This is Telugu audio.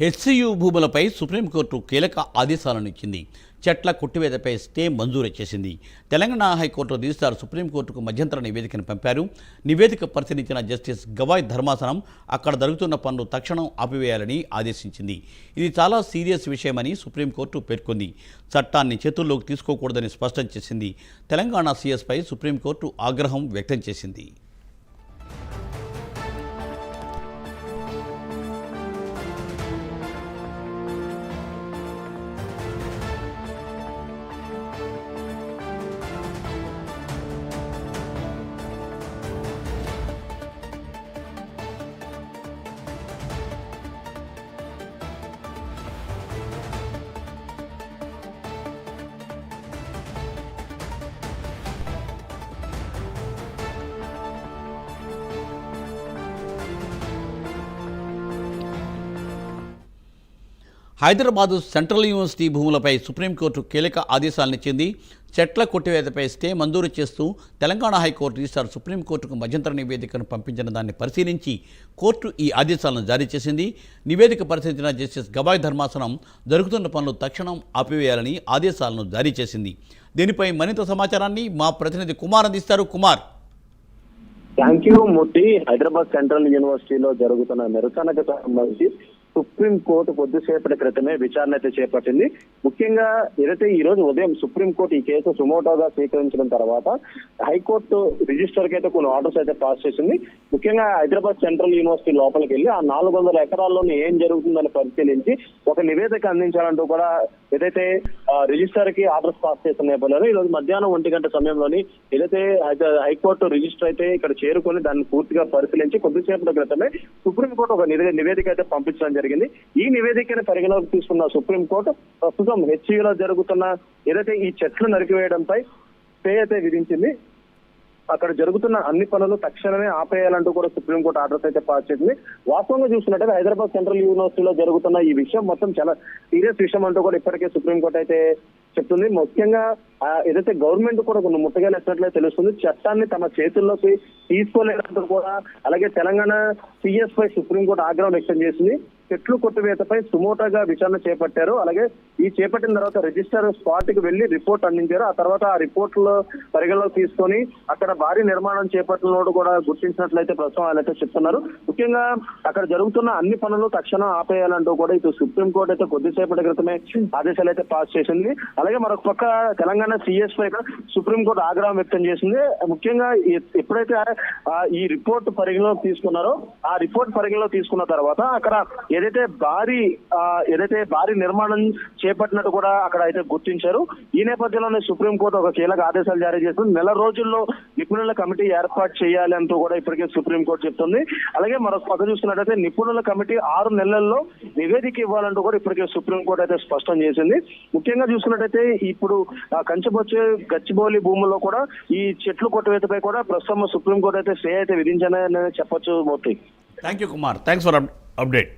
హెచ్సియు భూములపై సుప్రీంకోర్టు కీలక ఆదేశాలను ఇచ్చింది. చెట్ల కొట్టివేతపై స్టే మంజూరు చేసింది. తెలంగాణ హైకోర్టు రిజిస్టార్ సుప్రీంకోర్టుకు మధ్యంతర నివేదికను పంపారు. నివేదిక పరిశీలించిన జస్టిస్ గవాయ్ ధర్మాసనం అక్కడ జరుగుతున్న పనులు తక్షణం ఆపివేయాలని ఆదేశించింది. ఇది చాలా సీరియస్ విషయమని సుప్రీంకోర్టు పేర్కొంది. చట్టాన్ని చేతుల్లోకి తీసుకోకూడదని స్పష్టం చేసింది. తెలంగాణ సీఎస్పై సుప్రీంకోర్టు ఆగ్రహం వ్యక్తం చేసింది. హైదరాబాదు సెంట్రల్ యూనివర్సిటీ భూములపై సుప్రీంకోర్టు కీలక ఆదేశాలనిచ్చింది చెట్ల కొట్టివేతపై స్టే మంజూరు చేస్తూ తెలంగాణ హైకోర్టు రిజిస్టార్ సుప్రీంకోర్టుకు మధ్యంతర నివేదికను పంపించిన దాన్ని పరిశీలించి కోర్టు ఈ ఆదేశాలను జారీ చేసింది. నివేదిక పరిశీలించిన జస్టిస్ గవాయ్ ధర్మాసనం జరుగుతున్న పనులు తక్షణం ఆపివేయాలని ఆదేశాలను జారీ చేసింది. దీనిపై మరింత సమాచారాన్ని మా ప్రతినిధి కుమార్ అందిస్తారు. Kumar. Thank you Murthy. Hyderabad central యూనివర్సిటీలో జరుగుతున్న నిరసనకు సంబంధించి సుప్రీం కోర్టు కొద్దిసేపటి క్రితమే విచారణ అయితే చేపట్టింది. ముఖ్యంగా ఏదైతే ఈ రోజు ఉదయం సుప్రీంకోర్టు ఈ కేసు సుమోటోగా స్వీకరించిన తర్వాత హైకోర్టు రిజిస్టర్కి అయితే కొన్ని ఆర్డర్స్ అయితే పాస్ చేసింది. ముఖ్యంగా హైదరాబాద్ సెంట్రల్ యూనివర్సిటీ లోపలికి వెళ్ళి ఆ నాలుగు వందల ఎకరాల్లోనే ఏం జరుగుతుందని పరిశీలించి ఒక నివేదిక అందించాలంటూ కూడా ఏదైతే రిజిస్టర్కి ఆర్డర్స్ పాస్ చేసిన నేపథ్యంలో ఈ రోజు మధ్యాహ్నం ఒంటి గంట సమయంలోని ఏదైతే హైకోర్టు రిజిస్టర్ అయితే ఇక్కడ చేరుకొని దాన్ని పూర్తిగా పరిశీలించి కొద్దిసేపటి క్రితమే సుప్రీంకోర్టు ఒక నివేదిక అయితే పంపించడం జరిగింది. ఈ నివేదికను పరిగణలోకి తీసుకున్న సుప్రీంకోర్టు ప్రస్తుతం హెచ్సిలో జరుగుతున్న ఏదైతే ఈ చెట్లు నరికివేయడంపై స్టే అయితే విధించింది అక్కడ జరుగుతున్న అన్ని పనులు తక్షణమే ఆపేయాలంటూ కూడా సుప్రీంకోర్టు ఆర్డర్స్ అయితే పాస్ చేసింది. వాస్తవంగా చూసుకున్నట్టయితే హైదరాబాద్ సెంట్రల్ యూనివర్సిటీలో జరుగుతున్న ఈ విషయం మొత్తం చాలా సీరియస్ విషయం అంటూ కూడా ఇప్పటికే సుప్రీంకోర్టు అయితే చెప్తుంది. ముఖ్యంగా ఏదైతే గవర్నమెంట్ కూడా కొన్ని ముట్టగలేసినట్లే తెలుస్తుంది చట్టాన్ని తమ చేతుల్లోకి తీసుకోలేదంటూ కూడా అలాగే తెలంగాణ సిఎస్ పై సుప్రీంకోర్టు ఆగ్రహం వ్యక్తం చేసింది. చెట్లు కొట్టివేతపై సుమోటగా విచారణ చేపట్టారు. అలాగే ఈ చేపట్టిన తర్వాత రిజిస్టర్ స్పాట్కి వెళ్ళి రిపోర్ట్ అందించారు. ఆ తర్వాత ఆ రిపోర్ట్లో పరిగణలోకి తీసుకొని అక్కడ భారీ నిర్మాణం చేపట్టినోడు కూడా గుర్తించినట్లయితే ప్రస్తుతం ఆయన అయితే చెప్తున్నారు. ముఖ్యంగా అక్కడ జరుగుతున్న అన్ని పనులు తక్షణం ఆపేయాలంటూ కూడా ఇటు సుప్రీంకోర్టు అయితే కొద్దిసేపటి క్రితమే ఆదేశాలు అయితే పాస్ చేసింది. అలాగే మరొక పక్క తెలంగాణ సిఎస్ పై సుప్రీంకోర్టు ఆగ్రహం వ్యక్తం చేసింది. ముఖ్యంగా ఎప్పుడైతే ఈ రిపోర్ట్ పరిగణలోకి తీసుకున్నారో ఆ రిపోర్ట్ పరిగణలో తీసుకున్న తర్వాత అక్కడ ఏదైతే భారీ ఏదైతే భారీ నిర్మాణం చేపట్టినట్టు కూడా అక్కడ అయితే గుర్తించారు. ఈ నేపథ్యంలోనే సుప్రీంకోర్టు ఒక కీలక ఆదేశాలు జారీ చేస్తుంది. నెల రోజుల్లో నిపుణుల కమిటీ ఏర్పాటు చేయాలి అంటూ కూడా ఇప్పటికే సుప్రీంకోర్టు చెప్తుంది. అలాగే మరొక పక్క చూసుకున్నట్టయితే నిపుణుల కమిటీ ఆరు నెలల్లో నివేదిక ఇవ్వాలంటూ కూడా ఇప్పటికే సుప్రీంకోర్టు అయితే స్పష్టం చేసింది. ముఖ్యంగా చూసుకున్నట్టయితే ఇప్పుడు కంచబొచ్చే గచ్చిబౌలి భూముల్లో కూడా ఈ చెట్లు కొట్టవేతపై కూడా ప్రస్తుతం సుప్రీంకోర్టు అయితే స్టే అయితే విధించాలని చెప్పొచ్చు Murthy thank you Kumar thanks for update